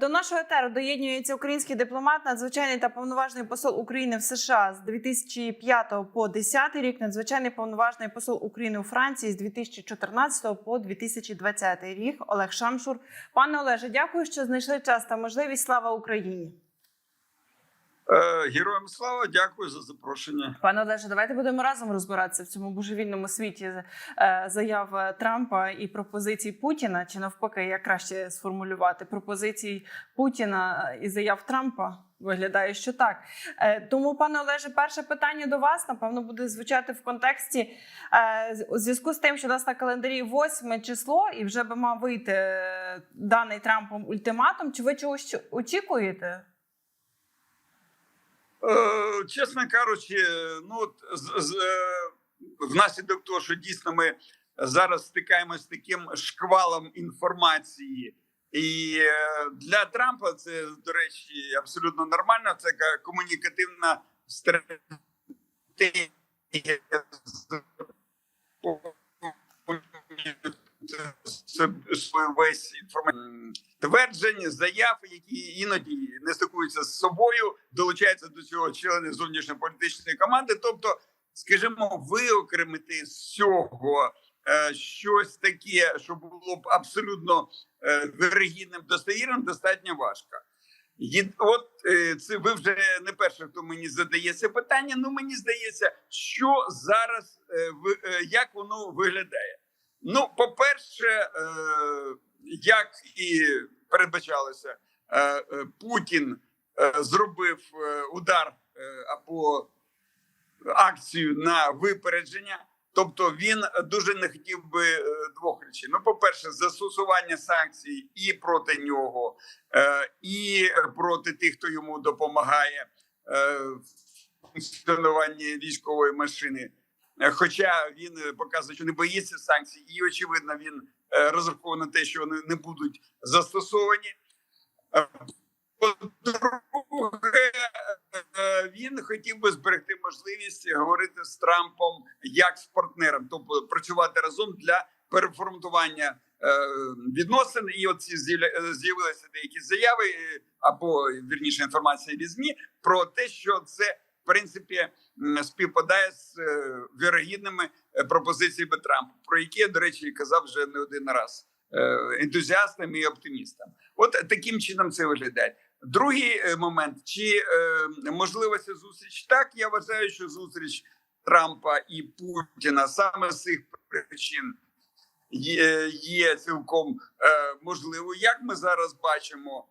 До нашого етеру доєднюється український дипломат, надзвичайний та повноважний посол України в США з 2005 по 10 рік, надзвичайний повноважний посол України у Франції з 2014 по 2020 рік. Олег Шамшур. Пане Олеже, дякую, що знайшли час та можливість. Слава Україні. Е, Героям слава, дякую за запрошення. Пане Олеже, давайте будемо разом розбиратися в цьому божевільному світі е, заяв Трампа і пропозицій Путіна, чи навпаки, як краще сформулювати пропозицій Путіна і заяв Трампа. Виглядає, що так. Е, Тому, пане Олеже, перше питання до вас напевно буде звучати в контексті е, у зв'язку з тим, що у нас на календарі 8 число, і вже би мав вийти е, даний Трампом ультиматум. Чи ви чогось очікуєте? Е, Чесно кажучи, ну з, з, е, внаслідок того, що дійсно ми зараз стикаємося з таким шквалом інформації, і е, для Трампа це, до речі, абсолютно нормально. Це комунікативна стратегія весь інформаційний тверджень, заяв, які іноді не стикуються з собою, долучаються до цього члени зовнішньополітичної команди. Тобто, скажімо, виокремити з цього е, щось таке, що було б абсолютно е, вирогідним достовірним, достатньо важко. От е, це ви вже не перший, хто мені задає це питання. Ну мені здається, що зараз е, е, як воно виглядає. Ну, по-перше, е, як і передбачалося, е, е, Путін зробив удар або акцію на випередження. Тобто він дуже не хотів би двох речей. Ну, по-перше, застосування санкцій і проти нього, і проти тих, хто йому допомагає в функціонуванні військової машини. Е, Хоча він е, показує, що не боїться санкцій, і очевидно, він е, розраховує на те, що вони не будуть застосовані. По-друге, він хотів би зберегти можливість говорити з Трампом як з партнером, тобто працювати разом для переформатування відносин. І от з'явилися деякі заяви або вірніше інформація від ЗМІ про те, що це принципі співпадає з е, вірогідними е, пропозиціями Трампа, про які я, до речі казав вже не один раз е, ентузіастам і оптимістам. От таким чином це виглядає. Другий момент: чи можлива ця зустріч? Так я вважаю, що зустріч Трампа і Путіна саме з цих причин є, є цілком е, можливо. Як ми зараз бачимо,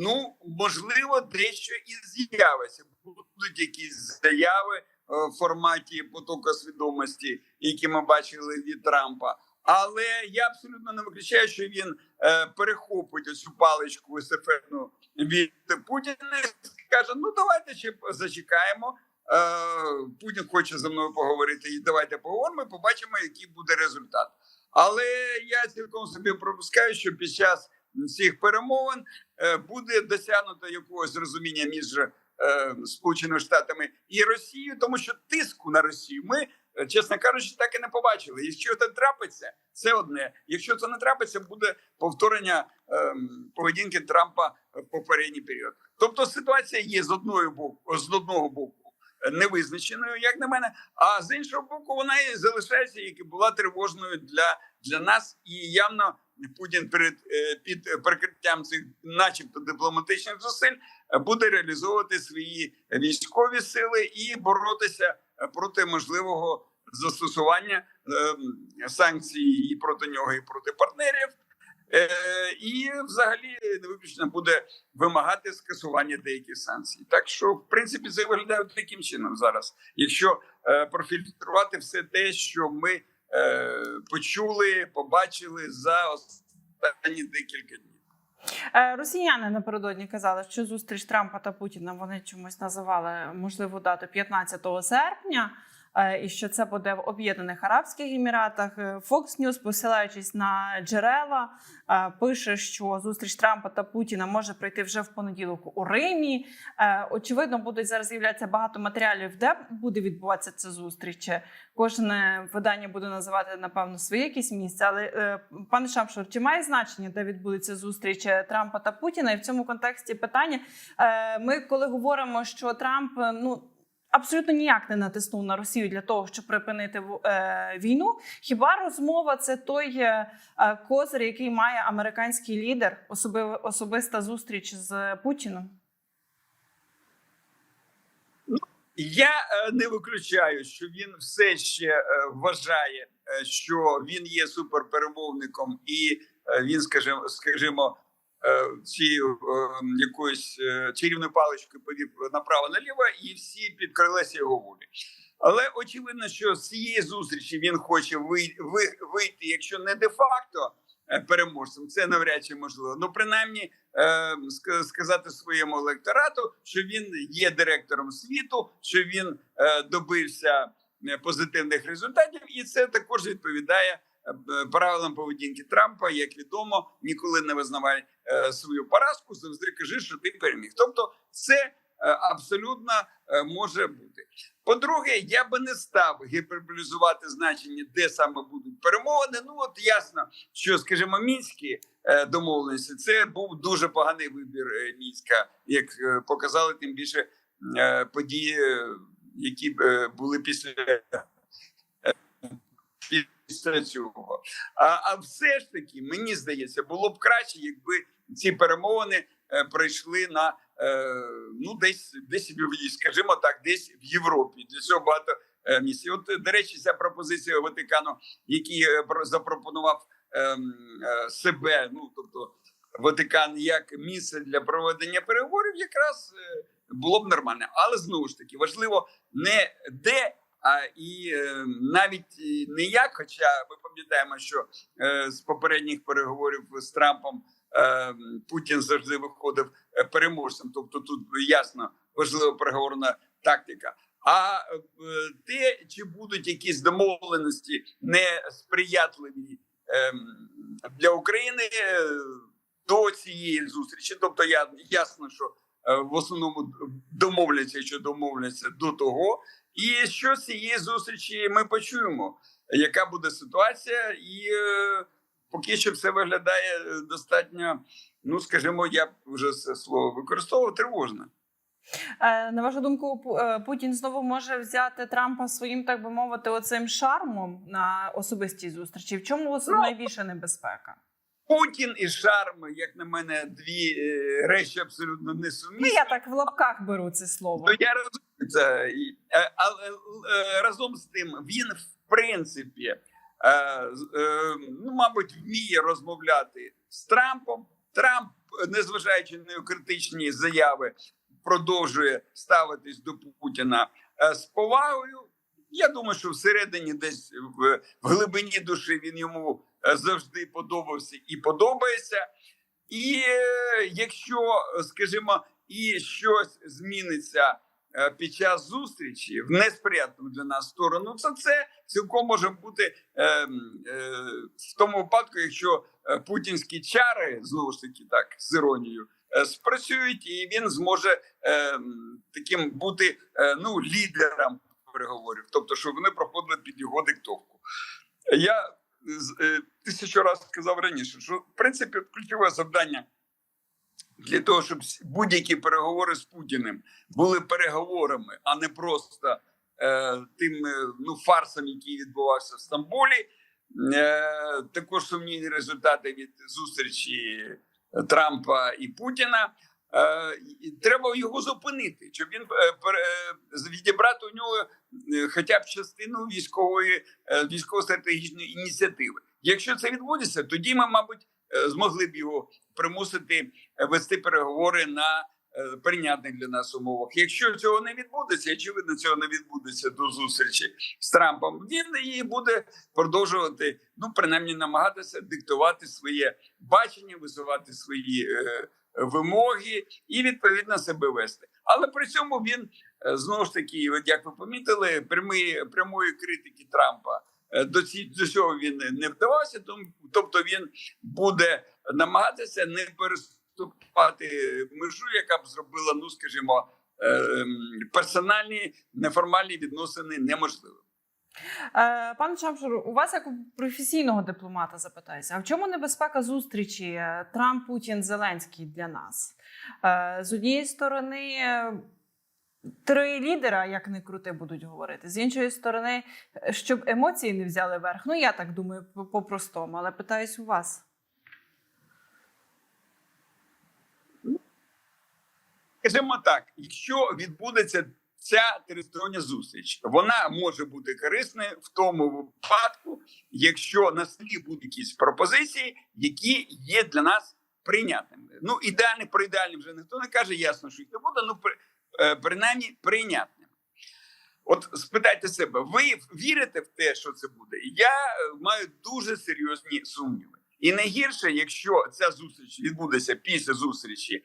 ну можливо, дещо і з'явиться. Будуть якісь заяви е, в форматі потоку свідомості, які ми бачили від Трампа. Але я абсолютно не виключаю, що він е, перехопить цю паличку естафетну від Путіна і скаже: ну давайте ще зачекаємо. Е, Путін хоче зі мною поговорити, і давайте поговоримо. і Побачимо, який буде результат. Але я цілком собі пропускаю, що під час цих перемовин е, буде досягнуто якогось розуміння між е, Сполученими Штатами і Росією, тому що тиску на Росію ми, е, чесно кажучи, так і не побачили. Якщо це трапиться, це одне. Якщо це не трапиться, буде повторення поведінки Трампа в попередній період. Тобто ситуація є з одного боку, з одного боку невизначеною, як на мене. А з іншого боку, вона і залишається, як і була тривожною для, для нас. І явно Путін перед е, під прикриттям цих, начебто, дипломатичних зусиль, е, буде реалізовувати свої військові сили і боротися е, проти можливого застосування санкцій і проти нього, і проти партнерів. І взагалі не виключно буде вимагати скасування деяких санкцій. Так що, в принципі, це виглядає таким чином зараз. Якщо профільтрувати все те, що ми почули, побачили за останні декілька днів. Е, Росіяни напередодні казали, що зустріч Трампа та Путіна вони чомусь називали можливу дату 15 серпня. Е, і що це буде в Об'єднаних Арабських Еміратах. Е, Fox News, посилаючись на джерела, е, пише, що зустріч Трампа та Путіна може пройти вже в понеділок у Римі. Очевидно, будуть зараз з'являтися багато матеріалів, де буде відбуватися ця зустріч. Кожне видання буде називати напевно своє якесь місце. Але пане Шамшур, чи має значення, де відбудеться зустріч Трампа та Путіна? І в цьому контексті питання. Ми, коли говоримо, що Трамп ну. Абсолютно ніяк не натиснув на Росію для того, щоб припинити е, війну. Хіба розмова це той е, е, козир, який має американський лідер, особи- особиста зустріч з Путіном? Я не виключаю, що він все ще вважає, що він є суперперемовником, і він, скажімо, скажімо, е, цією е, якоюсь е, чарівною паличкою повів направо наліво, і всі підкрилися його волі. Але очевидно, що з цієї зустрічі він хоче вийти, якщо не де-факто е, переможцем, це навряд чи можливо. Ну, принаймні, е, сказати своєму електорату, що він є директором світу, що він добився позитивних результатів, і це також відповідає правилам поведінки Трампа. Як відомо, ніколи не визнавай е, свою поразку, завжди кажи, що ти переміг. Тобто, це е, абсолютно е, може бути. По-друге, я би не став гіперболізувати значення, де саме будуть перемовини. Ну от ясно, що скажімо, мінські домовленості це був дуже поганий вибір мінська, як показали тим більше події, які були після. Після цього, а, а все ж таки, мені здається, було б краще, якби ці перемовини е, пройшли на е, ну десь десь скажімо так, десь в Європі. Для цього багато е, місць. От, до речі, ця пропозиція Ватикану, який про- запропонував ем, себе, ну тобто Ватикан як місце для проведення переговорів, якраз було б нормально. Але знову ж таки важливо не де. А і е, навіть не як, хоча ми пам'ятаємо, що е, з попередніх переговорів з Трампом е, Путін завжди виходив переможцем. Тобто тут ясно важлива переговорна тактика. А те, чи будуть якісь домовленості несприятливі для України до цієї зустрічі, тобто я ясно, що в основному домовляться, що домовляться до того, і що з цієї зустрічі ми почуємо, яка буде ситуація, і е, поки що все виглядає е, достатньо. Ну, скажімо, я вже це слово використовував тривожно. Е, На вашу думку, е, Путін знову може взяти Трампа своїм, так би мовити, оцим шармом на особистій зустрічі. В чому Ну, найбільша небезпека? Путін і шарм, як на мене, дві е, речі абсолютно Ну несумісні. я так в лапках беру це слово. Ну я розумію це, е, але е, разом з тим він в принципі, ну мабуть, вміє розмовляти з Трампом. Трамп, незважаючи на критичні заяви, продовжує ставитись до Путіна з повагою. Я думаю, що всередині, десь в, в глибині душі він йому завжди подобався і подобається. І е, якщо, скажімо, і щось зміниться е, під час зустрічі в несприятну для нас сторону, то це цілком може бути е, е, в тому випадку, якщо е, путінські чари знову ж таки так з іронією е, спрацюють, і він зможе е, таким бути е, ну лідером переговорів, тобто, щоб вони проходили під його диктовку. Я е, тисячу разів сказав раніше, що в принципі ключове завдання для того, щоб будь-які переговори з Путіним були переговорами, а не просто е, тим е, ну, фарсом, який відбувався в Стамбулі. Е, також сумнівні результати від зустрічі Трампа і Путіна. Е, треба його зупинити, щоб він е, е, відібрати у нього хоча б частину військової військово-стратегічної ініціативи. Якщо це відбудеться, тоді ми, мабуть, змогли б його примусити вести переговори на прийнятних для нас умовах. Якщо цього не відбудеться, очевидно, цього не відбудеться до зустрічі з Трампом. Він і буде продовжувати, ну принаймні, намагатися диктувати своє бачення, висувати свої вимоги і відповідно себе вести. Але при цьому він е, знову ж таки, от як ви помітили, прямої прямої критики Трампа е, до ці до цього він не вдавався. Тобто він буде намагатися не переступати межу, яка б зробила, ну скажімо, е, ем, персональні неформальні відносини неможливими. Е, Пане Чамшур, у вас як у професійного дипломата запитаюся, а в чому небезпека зустрічі е, Трамп, Путін, Зеленський для нас? Е, З однієї сторони, три лідера, як не крути, будуть говорити. З іншої сторони, щоб емоції не взяли верх. Ну я так думаю, по-простому, але питаюсь у вас. Скажімо так, якщо відбудеться ця тристороння зустріч, вона може бути корисною в тому випадку, якщо на столі будуть якісь пропозиції, які є для нас прийнятними. Ну ідеальних про ідеальні вже ніхто не каже, ясно, що їх не буде. Ну е, принаймні прийнятним. От спитайте себе, ви вірите в те, що це буде? Я е, маю дуже серйозні сумніви. І найгірше, якщо ця зустріч відбудеться після зустрічі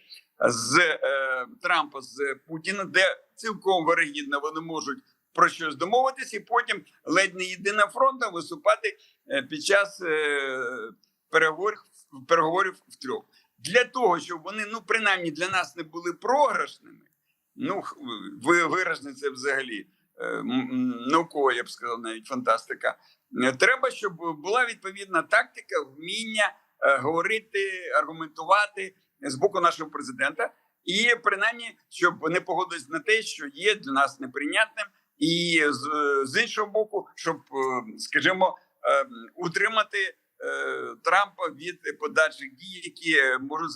з е, Трампа з Путіна, де цілком вирогідно вони можуть про щось домовитися, і потім ледь не єдина фронта виступати е, під час е, переговорів переговорів втрьох. Для того, щоб вони ну принаймні для нас не були програшними. Ну виражне це взагалі е, науково, я б сказав, навіть фантастика. Треба, щоб була відповідна тактика, вміння говорити, аргументувати з боку нашого президента, і принаймні, щоб не погодитись на те, що є для нас неприйнятним, і з, з іншого боку, щоб, е, скажімо, е, утримати е, Трампа від подальших дій, які можуть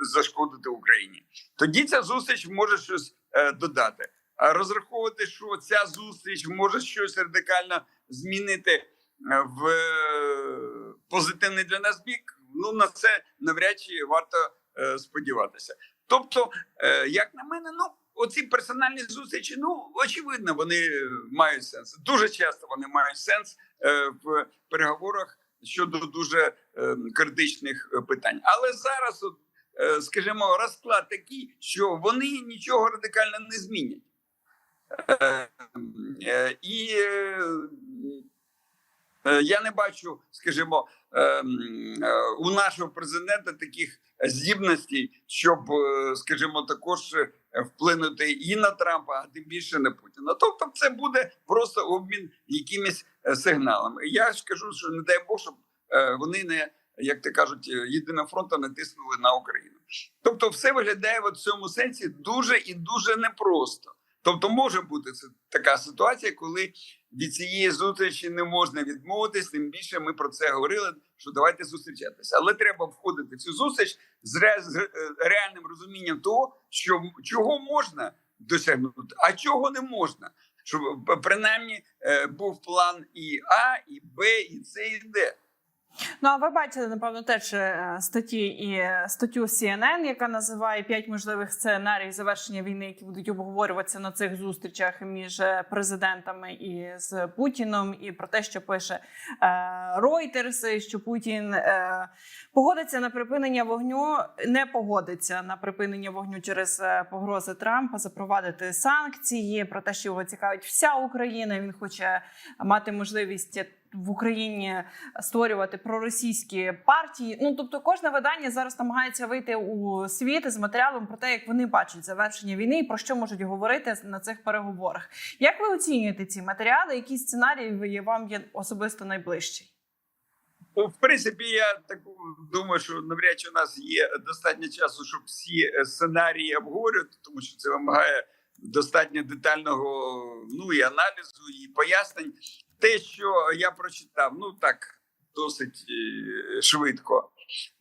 зашкодити Україні. Тоді ця зустріч може щось додати. А розраховувати, що ця зустріч може щось радикально змінити в позитивний для нас бік. Ну на це навряд чи варто сподіватися. Тобто, е, як на мене, ну оці персональні зустрічі, ну очевидно, вони мають сенс. Дуже часто вони мають сенс е, в переговорах щодо дуже е, критичних питань. Але зараз, скажімо, розклад такий, що вони нічого радикально не змінять. І я не бачу, скажімо, е, е, у нашого президента таких здібностей, щоб, е, скажімо, також е, вплинути і на Трампа, а тим більше на Путіна. Тобто, це буде просто обмін якимись е, сигналами. Я ж кажу, що не дай Бог, щоб е, вони не. Як ти кажуть, е, єдина фронта натиснули на Україну. Тобто, все виглядає в цьому сенсі дуже і дуже непросто. Тобто, може бути це така ситуація, коли від цієї зустрічі не можна відмовитись. Тим більше ми про це говорили. Що давайте зустрічатися, але треба входити в цю зустріч з, ре, з е, реальним розумінням того, що чого можна досягнути, а чого не можна. Щоб принаймні е, був план і А, і Б, і С, і Д. Ну а ви бачили, напевно, теж е, статті і е, статтю CNN, яка називає п'ять можливих сценаріїв завершення війни, які будуть обговорюватися на цих зустрічах між е, президентами і з Путіном, і про те, що пише Reuters, що Путін погодиться на припинення вогню, не погодиться на припинення вогню через погрози Трампа, запровадити санкції про те, що його цікавить вся Україна. Він хоче мати можливість в Україні створювати проросійські партії. Ну тобто, кожне видання зараз намагається вийти у світ з матеріалом про те, як вони бачать завершення війни і про що можуть говорити на цих переговорах. Як ви оцінюєте ці матеріали? Які сценарії вам є особисто найближчий? Ну, В принципі, я так думаю, що навряд чи у нас є достатньо часу, щоб всі е, сценарії обговорювати, тому що це вимагає достатньо детального ну і аналізу, і пояснень. Те, що я прочитав, ну так досить е, швидко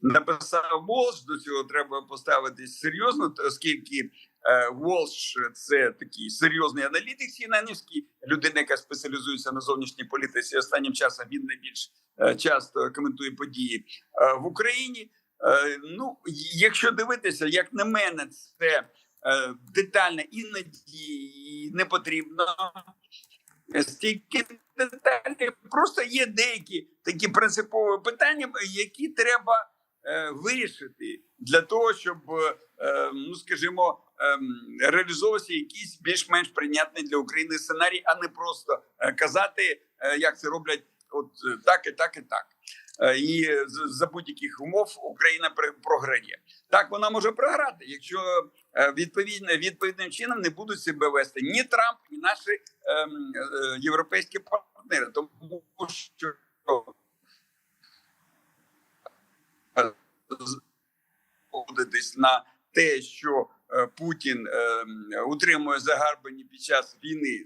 написав Волш. До цього треба поставитись серйозно, оскільки е, Волш це такий серйозний аналітик сінанівський, людина, яка спеціалізується на зовнішній політиці. Останнім часом він найбільш е, часто коментує події е, в Україні. Е, Ну, якщо дивитися, як на мене, це е, детально іноді не потрібно. Стільки деталі просто є деякі такі принципові питання, які треба е, вирішити для того, щоб е, ну скажімо, ем, реалізовувався якийсь більш-менш прийнятний для України сценарій, а не просто е, казати, е, як це роблять, от е, так і так і так. Е, І за будь-яких умов Україна програє. Так вона може програти, якщо е, відповідно відповідним чином не будуть себе вести ні Трамп, ні наші ем, е, європейські партнери, тому що е, погодитись на те, що е, Путін е, утримує загарбані під час війни,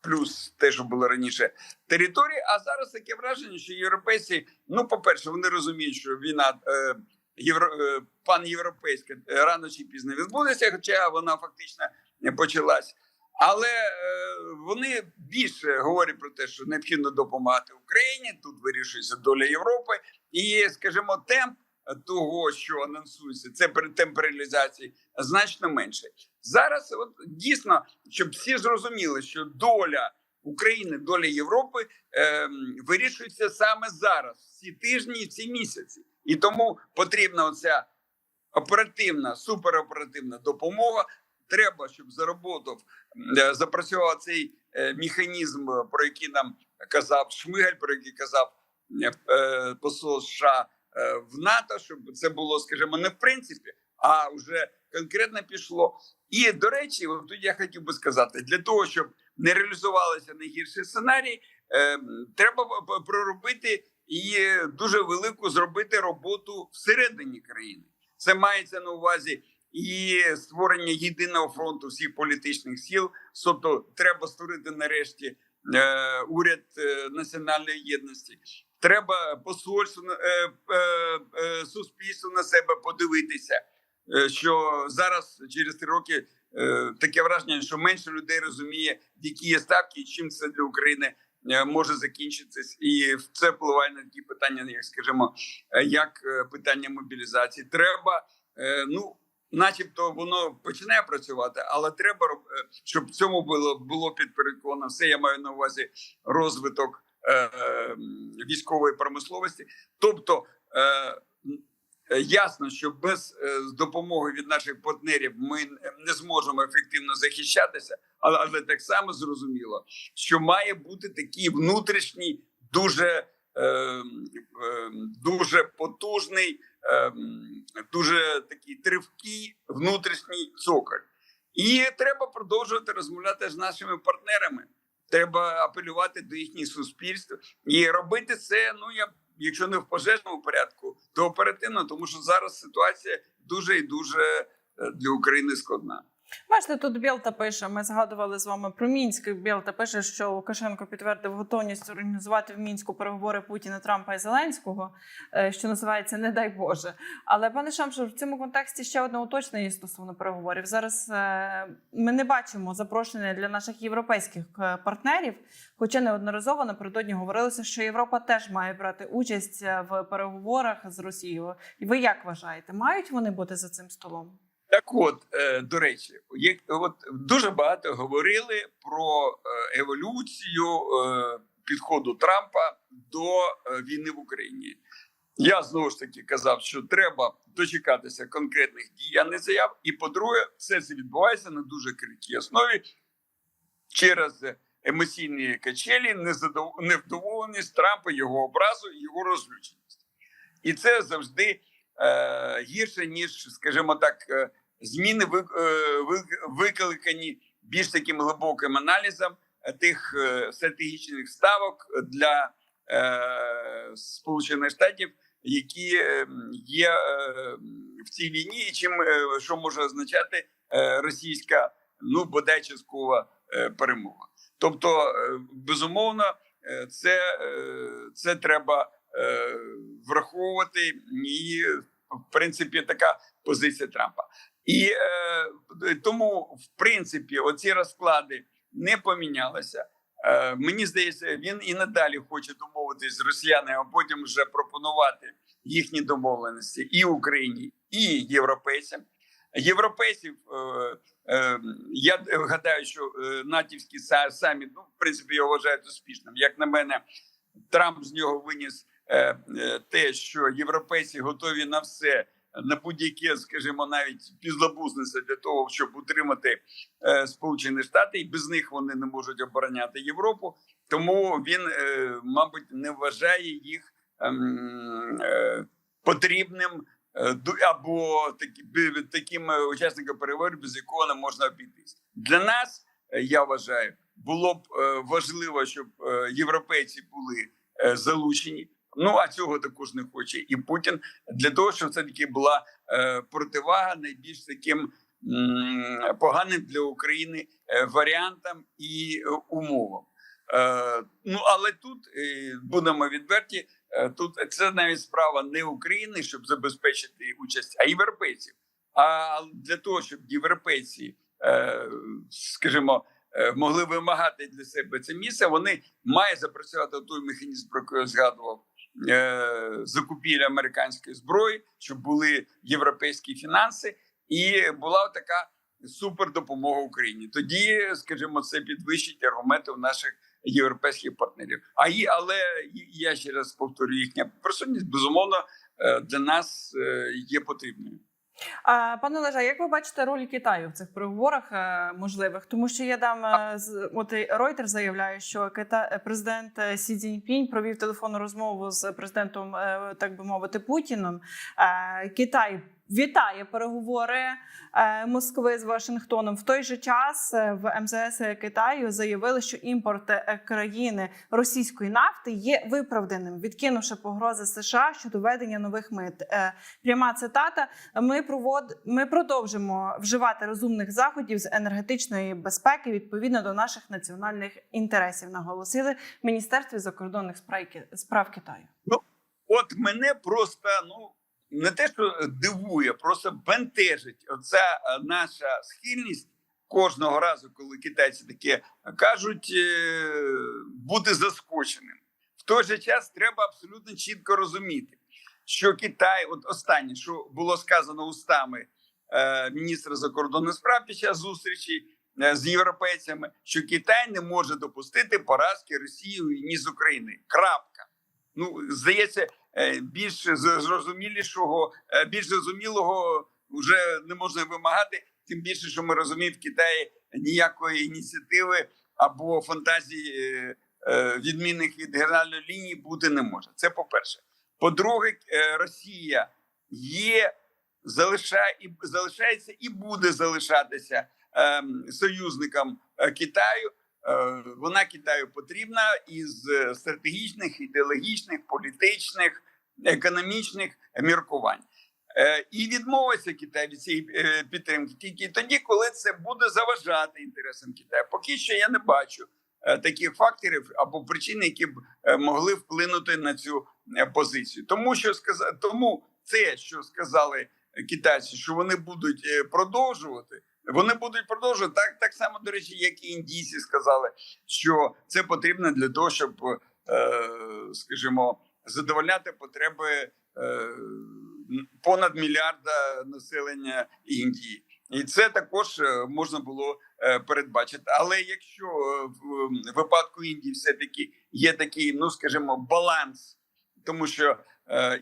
плюс те, що було раніше, території. А зараз таке враження, що європейці, ну, по-перше, вони розуміють, що війна е, євро, е, панєвропейська е, рано чи пізно відбудеться, хоча вона фактично не почалась. Але е, вони більше говорять про те, що необхідно допомагати Україні. Тут вирішується доля Європи, і скажімо, темп того, що анонсується, це перед темп реалізації значно менше. Зараз от дійсно, щоб всі зрозуміли, що доля України, доля Європи е, вирішується саме зараз, ці тижні і ці місяці, і тому потрібна оця оперативна, супероперативна допомога. Треба, щоб заработав, е, запрацював цей е, механізм, е, про який нам казав Шмигаль, про який казав посол США в НАТО, щоб це було, скажімо, не в принципі, а вже конкретно пішло. І до речі, от тут я хотів би сказати, для того, щоб не реалізувалися найгірші сценарії, треба проробити і дуже велику зробити роботу всередині країни. Це мається на увазі і створення єдиного фронту всіх політичних сил. Тобто, треба створити нарешті е, уряд е, національної єдності. Треба посольство е, е, е, суспільству на себе подивитися. е, Що зараз через три роки таке враження, що менше людей розуміє, які є ставки, і чим це для України може закінчитись, і це впливає на такі питання, як скажімо, е, як е, питання мобілізації. Треба е, ну. Начебто воно починає працювати, але треба е, щоб цьому було було підпорядковано все. Я маю на увазі розвиток е, е, військової промисловості. Тобто е, е, ясно, що без е, допомоги від наших партнерів ми не зможемо ефективно захищатися, але, але так само зрозуміло, що має бути такий внутрішній, дуже, е, е, дуже потужний, е, дуже такий тривкий внутрішній цоколь. І треба продовжувати розмовляти з нашими партнерами. Треба апелювати до їхніх суспільств і робити це. Ну я якщо не в пожежному порядку, то оперативно, тому що зараз ситуація дуже і дуже е, для України складна. Бачите, тут Білта пише. Ми згадували з вами про Мінськ. Білта пише, що Лукашенко підтвердив готовність організувати в мінську переговори Путіна, Трампа і Зеленського, е, що називається не дай Боже. Але пане Шамшур, в цьому контексті ще одне уточнення стосовно переговорів. Зараз е, ми не бачимо запрошення для наших європейських е, партнерів, хоча неодноразово напередодні говорилося, що Європа теж має брати участь в переговорах з Росією. Ви як вважаєте, мають вони бути за цим столом? Так, от е, до речі, як от дуже багато говорили про е, еволюцію е, підходу Трампа до війни в Україні. Я знову ж таки казав, що треба дочекатися конкретних дій, а не заяв. І по-друге, все це відбувається на дуже критій основі через емоційні качелі, незадов- невдоволеність Трампа, його образу його розлюченість. І це завжди гірше, ніж, скажімо так, е, зміни е, викликані більш таким глибоким аналізом е, тих е, стратегічних ставок для е, Сполучених Штатів, які е, є е, в цій війні, і чим е, що може означати е, російська, ну бодай часткова е, перемога. Тобто, е, безумовно, е, це, е, це треба е, враховувати, і в принципі така позиція Трампа. І е, тому, в принципі, оці розклади не помінялися. Е, мені здається, він і надалі хоче домовитись з росіянами, а потім вже пропонувати їхні домовленості і Україні, і європейцям. Європейців е, е, я гадаю, що е, натівський саміт, ну в принципі, його вважають успішним. Як на мене, Трамп з нього виніс е, е, те, що європейці готові на все на будь-яке, скажімо, навіть підзлабузництво для того, щоб утримати е, Сполучені Штати, і без них вони не можуть обороняти Європу. Тому він, е, мабуть, не вважає їх ем, е, потрібним е, або такі, таким е, учасником переговорів, без якого не можна обійтись. Для нас е, я вважаю, було б е, важливо, щоб е, європейці були е, залучені. Ну а цього також не хоче і Путін для того, щоб все таки була е, противага найбільш таким м, поганим для України е, варіантам і е, умовам. Е, ну але тут е, будемо відверті. е, Тут це навіть справа не України, щоб забезпечити участь, а європейців. А для того, щоб європейці, е, скажімо, е, могли вимагати для себе це місце, вони мають запрацювати той механізм, про який я згадував закупівлі американської зброї, щоб були європейські фінанси, і була така супердопомога Україні. Тоді, скажімо, це підвищить аргументи у наших європейських партнерів. А і але я ще раз повторюю, їхня присутність безумовно е, для нас е, є потрібною. Пане Олеже, як ви бачите роль Китаю в цих переговорах е, можливих? Тому що я дам е, от Reuters заявляє, що Кита... президент е, Сі Цзіньпінь провів телефонну розмову з президентом, е, так би мовити, Путіном. Е, Китай вітає переговори е, Москви з Вашингтоном. В той же час е, в МЗС Китаю заявили, що імпорт е, країни російської нафти є виправданим, відкинувши погрози США щодо введення нових мит. Пряма цитата: ми провод... ми продовжимо вживати розумних заходів з енергетичної безпеки відповідно до наших національних інтересів. Наголосили в міністерстві закордонних справ Ки- справ Китаю. От мене просто ну не те, що дивує, просто бентежить оця е, наша схильність кожного разу, коли китайці таке кажуть, е, бути заскоченим. В той же час треба абсолютно чітко розуміти, що Китай, от останнє, що було сказано устами е, міністра закордонних справ під час зустрічі з європейцями, що Китай не може допустити поразки Росії війні з України. Крапка. Ну здається, більш з- зрозумілішого, е, більш зрозумілого вже не можна вимагати. Тим більше, що ми розуміємо, в Китаї ніякої ініціативи або фантазії е, е, відмінних від генеральної лінії бути не може. Це по-перше. По-друге, е, Росія є, залишає і залишається і буде залишатися ем, союзником е, Китаю. Е, Вона Китаю потрібна із е, стратегічних, ідеологічних, політичних, економічних міркувань. Е, І відмовиться Китай від цієї е, підтримки тільки тоді, коли це буде заважати інтересам Китаю. Поки що я не бачу е, таких факторів або причин, які б могли вплинути на цю позицію. Тому що тому це, що сказали китайці, що вони будуть продовжувати. Вони будуть продовжувати так, так само, до речі, як і індійці сказали, що це потрібно для того, щоб, скажімо, задовольняти потреби е, понад мільярда населення Індії, і це також е, можна було е, передбачити. Але якщо в випадку Індії все таки є такий, ну скажімо, баланс, тому що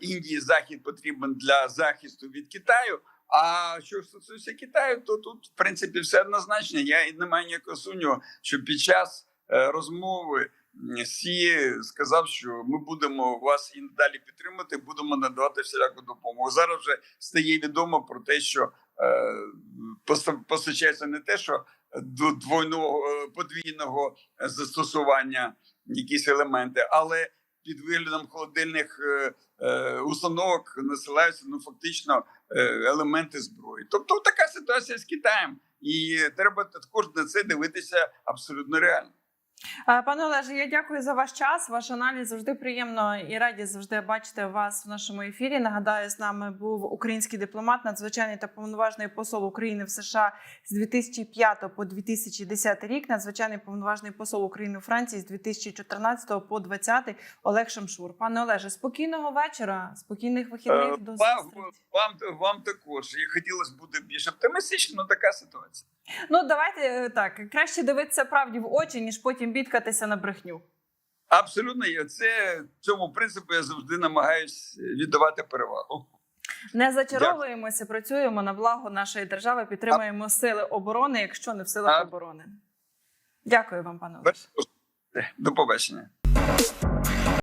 Індії захід потрібен для захисту від Китаю. А що стосується Китаю, то тут в принципі все однозначно. Я і не маю ніякого сумніву, що під час розмови Сі сказав, що ми будемо вас і надалі підтримати, будемо надавати всіляку допомогу. Зараз вже стає відомо про те, що е, постачається не те, що до двойного е, подвійного застосування якісь елементи, але під виглядом холодильних е, е, установок насилаються ну фактично е, елементи зброї. Тобто така ситуація з Китаєм, і треба також на це дивитися абсолютно реально. Е, Пане Олеже, я дякую за ваш час. Ваш аналіз завжди приємно і раді завжди бачити вас в нашому ефірі. Нагадаю, з нами був український дипломат, надзвичайний та повноважний посол України в США з 2005 по 2010 рік. Надзвичайний повноважний посол України у Франції з 2014 по 2020 Олег Шамшур. Пане Олеже, спокійного вечора, спокійних Е, вихідних до Вам, вам, вам також. І хотілося бути більш оптимістично, така ситуація. Ну давайте е, так краще дивитися правді в очі, ніж потім бідкатися на брехню. Абсолютно є. Це цьому принципу я завжди намагаюсь віддавати перевагу. Не зачаровуємося, працюємо на благо нашої держави, підтримуємо сили оборони, якщо не в силах А- оборони. Дякую вам, пане. До побачення.